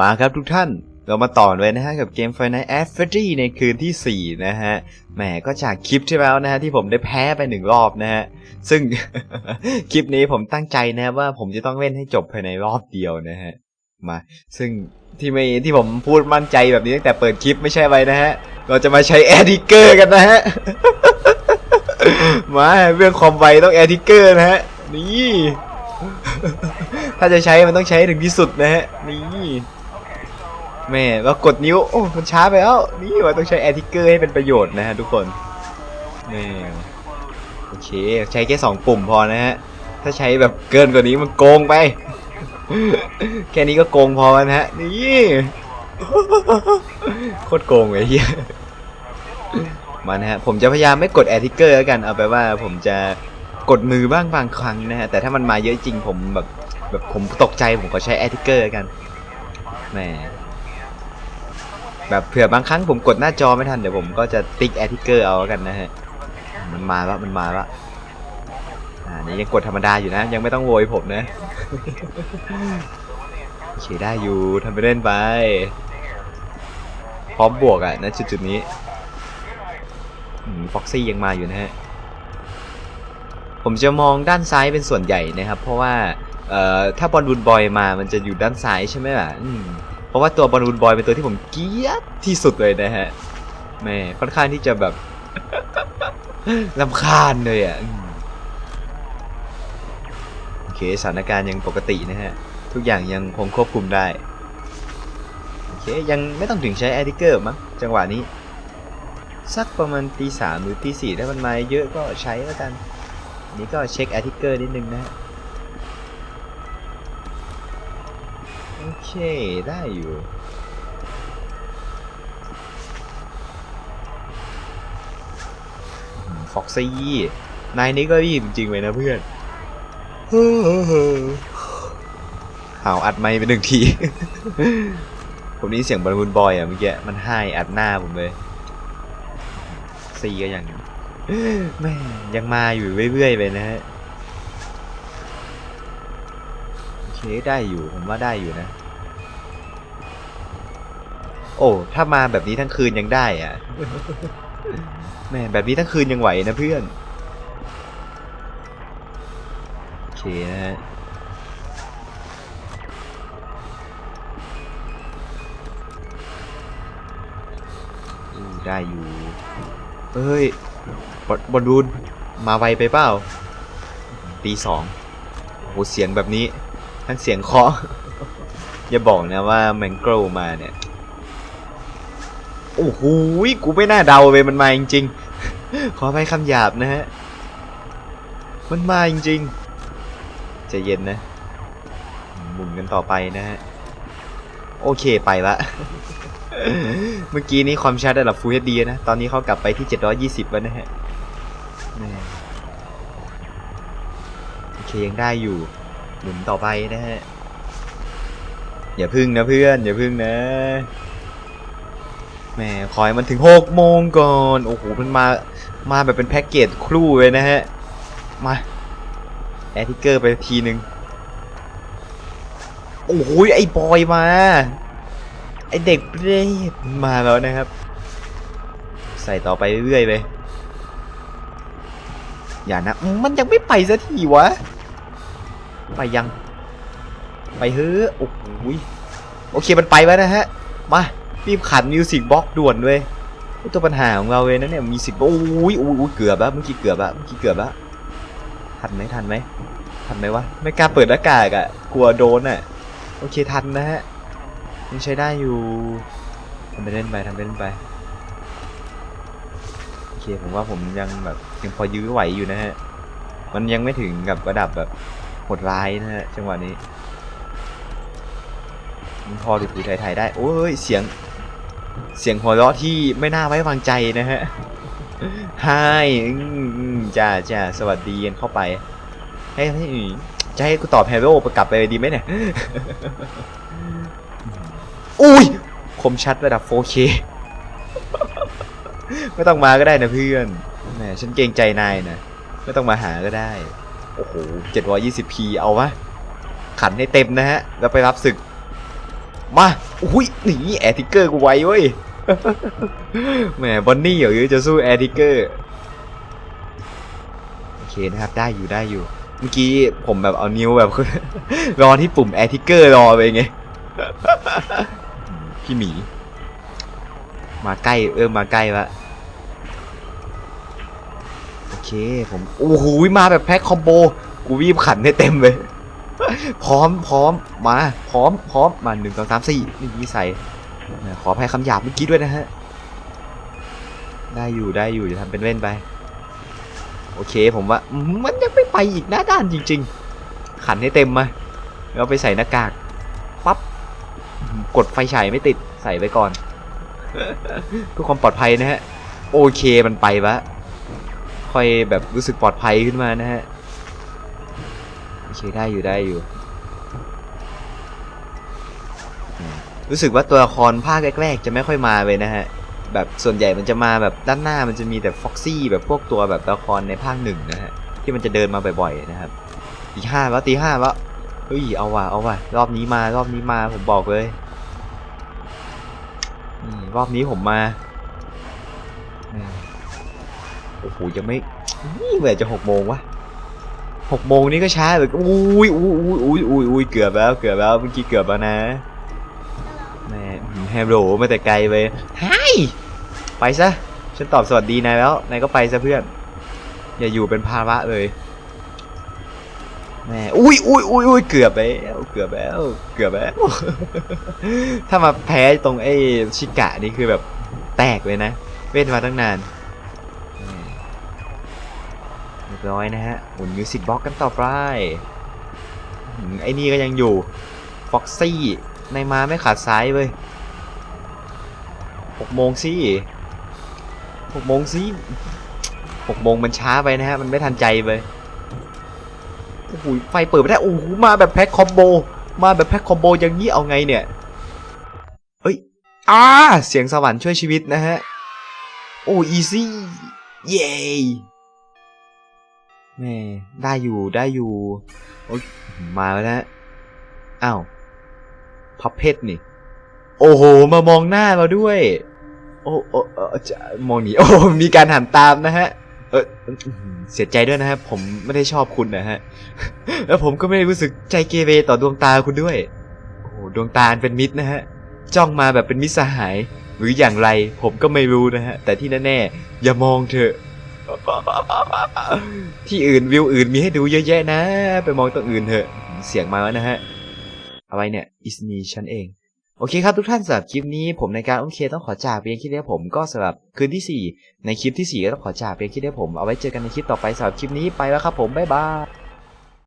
มาครับทุกท่านเรามาต่อเลยนะฮะกับเกม Final a f f e r y ในคืนที่ 4 นะฮะแหมก็จากคลิปที่แล้วนะฮะที่ผมได้แพ้ไปหนึ่งรอบนะฮะ ซึ่ง คลิปนี้ผมตั้งใจนะว่าผมจะต้องเล่นให้จบภายในรอบเดียวนะฮะ มา ซึ่งที่ไม่ที่ผมพูดมั่นใจแบบนี้ตั้งแต่เปิดคลิปไม่ใช่ไรนะฮะ เราจะมาใช้แอร์ดิเกอร์กันนะฮะ มาเรื่องความไวต้องแอร์ดิเกอร์นะฮะ นี่ ถ้าจะใช้มันต้องใช้ถึงที่สุดนะฮะ นี่ แม่เรากดนิ้ว โอ้มันช้าไปแล้ว นี่ว่าต้องใช้แอร์ทิกเกอร์ให้เป็นประโยชน์นะฮะทุกคนแม่โอเค ใช้แค่สองปุ่มพอนะฮะ ถ้าใช้แบบเกินกว่านี้มันโกงไป แค่นี้ก็โกงพอนะฮะ นี่โคตรโกงเลยเฮียมานะฮะ ผมจะพยายามไม่กดแอร์ทิกเกอร์แล้วกันเอาไปว่าผมจะกดมือบ้างบางครั้งนะฮะ แต่ถ้ามันมาเยอะจริงผมแบบแบบผมตกใจผมก็ใช้แอร์ทิกเกอร์แล้วกันแหม แบบเผื่อบางครั้งผมกดหน้าจอไม่ทันเดี๋ยวผมก็จะติ๊กแอทิเกอร์เอาแล้วกันนะฮะ มันมาล้วมันมาล้วอ่านี่ยังกดธรรมดาอยู่นะ ยังไม่ต้องโวยผมนะโอเคได้อยู่ทำไปเล่นไป พร้อมบวกอะนะจุดๆนี้ฟ็อกซี่ยังมาอยู่นะฮะ ผมจะมองด้านซ้ายเป็นส่วนใหญ่นะครับ เพราะว่า เอ่อ ถ้าบอลลูนบอยมามันจะอยู่ด้านซ้ายใช่ไหมล่ะอืม ราะว่าตัวบอลลูนบอยเป็นตัวที่ผมเกลียดที่สุดเลยนะฮะแม่ค่อนข้างที่จะแบบลำคาญเลยอะโอเคสถานการณ์ยังปกตินะฮะ ทุกอย่างยังคงควบคุมได้โอเคยังไม่ต้องถึงใช้แอดิเกอร์มั้งจังหวะนี้ สักประมาณตีสามหรือตีสี่ถ้ามันมาเยอะก็ใช้แล้วกันอันนี้ก็เช็คแอดิเกอร์นิดนึงนะฮะ ได้อยู่ฟ็อกซี่นายนี่ก็รีบจริงๆเลยนะเพื่อนห่าวอัดไม่ไปหนึ่งที ผมนี่เสียงบอลลูนบอยอะเมื่อกี้มันให้อัดหน้าผมเลยซีก็ยังแม่ยังมาอยู่เรื่อยๆไปนะฮะโอเคได้อยู่ผมว่าได้อยู่นะ โอ้ถ้ามาแบบนี้ทั้งคืนยังได้อะแม่แบบนี้ทั้งคืนยังไหวนะเพื่อนโอเคนะฮะได้อยู่เอ้ยบอลบอลลูนมาไวไปเปล่าตีสองโอ้โหเสียงแบบนี้ ทั้งเสียงเคาะอย่าบอกนะว่าแมงโกรมาเนี่ย โอ้โหกูไม่น่าเดาเลยมันมาจริงๆ ขอไปคำหยาบนะฮะ มันมาจริงๆใจะเย็นนะหมุนกันต่อไปนะฮะ โอเคไปละ เมื่อกี้นี้ความชัดระดับ Full HD นะ ตอนนี้เขากลับไปที่ 720แล้วนะฮะโอเคยังได้อยู่ หมุนต่อไปนะฮะ อย่าพึ่งนะเพื่อน อย่าพึ่งนะ แหมคอยมันถึงหกโมงก่อน โอ้โห มันมา มาแบบเป็นแพ็กเกจครู่เลยนะฮะ มา แอร์ทิกเกอร์ไปทีนึง โอ้โห ไอ้บอยมา ไอ้เด็กเปรตมาแล้วนะครับ ใส่ต่อไปเรื่อยๆไปอย่านะ มันยังไม่ไปสักทีวะ ไปยัง ไปเฮ้อโอ้โหโอเค มันไปแล้วนะฮะ มา รีบขันมิวสิกบล็อกด่วนเลยตัวปัญหาของเราเลยนะเนี่ยมีสิกโอ้ยโอ้ยเกือบแล้วเมื่อกี้เกือบแล้วเมื่อกี้เกือบแล้วทันไหมทันไหมทันไหมวะไม่กล้าเปิดหน้ากากอะกลัวโดนอะโอเคทันนะฮะยังใช้ได้อยู่ทำไปเล่นไปทำไปเล่นไปโอเคผมว่าผมยังแบบยังพอยื้อไหวอยู่นะฮะมันยังไม่ถึงกับระดับแบบโหดร้ายนะฮะจังหวะนี้พอถูๆไทยๆได้ โอ้ย เสียง เสียงหัวเราะที่ไม่น่าไว้วางใจนะฮะไฮจ้าจ้าสวัสดีกันเข้าไปให้ใหจะให้กูตอบแฮร์โร่ประกลับไปดีไหมเนี่ย อุ้ย คมชัดระดับ 4K ไม่ต้องมาก็ได้นะเพื่อนแหมฉันเกรงใจนายนะไม่ต้องมาหาก็ได้ โอ้โห 720p เอาวะ ขันให้เต็มนะฮะ แล้วไปรับศึก มาอุ้ยหนีแอร์ทิกเกอร์กูไว้เว้ยแหมบอนนี่เหรอจะสู้แอร์ทิกเกอร์โอเคนะครับได้อยู่ได้อยู่ เมื่อกี้ผมแบบเอานิ้วแบบรอที่ปุ่มแอร์ทิกเกอร์รอไปไงพี่หมี มาใกล้เออมาใกล้ละโอเคผมโอ้โหมาแบบแพ็คคอมโบกูวีบขันให้เต็มเลย พร้อมพร้อมมาพร้อมพร้อมมาหนึ่งสองสามสี่นี่ใส่ขออภัยคำหยาบเมื่อกี้ด้วยนะฮะ ได้อยู่ได้อยู่จะทำเป็นเล่นไป โอเคผมว่ามันยังไม่ไปอีกหน้าด้านจริง ๆ ขันให้เต็มมาแล้วไปใส่หน้ากากปั๊บกดไฟฉายไม่ติดใส่ไปก่อนเพื่อความปลอดภัยนะฮะ โอเคมันไปวะค่อยแบบรู้สึกปลอดภัยขึ้นมานะฮะ โอเคได้อยู่ได้อยู่ รู้สึกว่าตัวละครภาคแรก ๆ จะไม่ค่อยมาเลยนะฮะ แบบส่วนใหญ่มันจะมาแบบด้านหน้ามันจะมีแต่ฟ็อกซี่แบบพวกตัวแบบตัวละครในภาคหนึ่งนะฮะ ที่มันจะเดินมาบ่อยๆนะครับตีห้าแล้วตีห้าแล้วเฮ้ยเอาว่ะเอาว่ะรอบนี้มารอบนี้มาผมบอกเลยอรอบนี้ผมมาโอ้โหยังไม่เมื่อไหร่จะหกโมงวะ หกโมงนี่ก็ช้าเลยอุ้ยอุ้ยอุ้ยอุ้ยอุ้ยอุ้ยเกือบแล้วเกือบแล้วเมื่อกี้เกือบแล้วนะแม่แฮมโหลมาแต่ไกลไปไฮไปซะฉันตอบสวัสดีนายแล้วนายก็ไปซะเพื่อน อย่าอยู่เป็นภาระเลยแม่อุ้ยอุ้ยอุ้ยอุ้ยเกือบแล้วเกือบแล้วเกือบแล้ว ถ้ามาแพ้ตรงไอ้ชิกะนี่คือแบบแตกเลยนะ เว้นมาตั้งนาน รียบร้อยนะฮะหมุนมิวสิกบ็อกกันต่อไปไอ้นี่ก็ยังอยู่ฟ็อกซี่ในมาไม่ขาดซ้ายเว้ยหกโมงสิหกโมงสิหกโมงมันช้าไปนะฮะ มันไม่ทันใจเลยโอ้โหไฟเปิดไม่ได้ โอ้โห มาแบบแพ็คคอมโบ มาแบบแพ็คคอมโบอย่างนี้เอาไงเนี่ยเอ้ยอ่าเสียงสวรรค์ช่วยชีวิตนะฮะ โอ้อีซี่ เย้ แม่ได้อยู่ได้อยู่โอ้ยมาแล้วอ้าวพับเพชรนี่ โอ้โห มามองหน้าเราด้วย โอ้โอ้เออจะมองหนีโอ้มีการหันตามนะฮะ เออเสียใจด้วยนะครับผมไม่ได้ชอบคุณนะฮะ แล้วผมก็ไม่ได้รู้สึกใจเกเรต่อดวงตาคุณด้วย โอ้ดวงตาเป็นมิตรนะฮะ จ้องมาแบบเป็นมิตรสหาย หรืออย่างไรผมก็ไม่รู้นะฮะ แต่ที่แน่ๆอย่ามองเถอะ ที่อื่นวิวอื่นมีให้ดูเยอะแยะนะ ไปมองตรงอื่นเถอะ เสียงมาแล้วนะฮะ อะไรเนี่ยอิสมีฉันเอง โอเคครับทุกท่านสำหรับคลิปนี้ผมในการโอเคต้องขอจากเพียงแค่นี้ผมก็สำหรับคืนที่ 4 ในคลิปที่ 4 ก็ต้องขอจากเพียงแค่นี้ผมเอาไว้เจอกันในคลิปต่อไปสำหรับคลิปนี้ไปแล้วครับผมบ๊ายบาย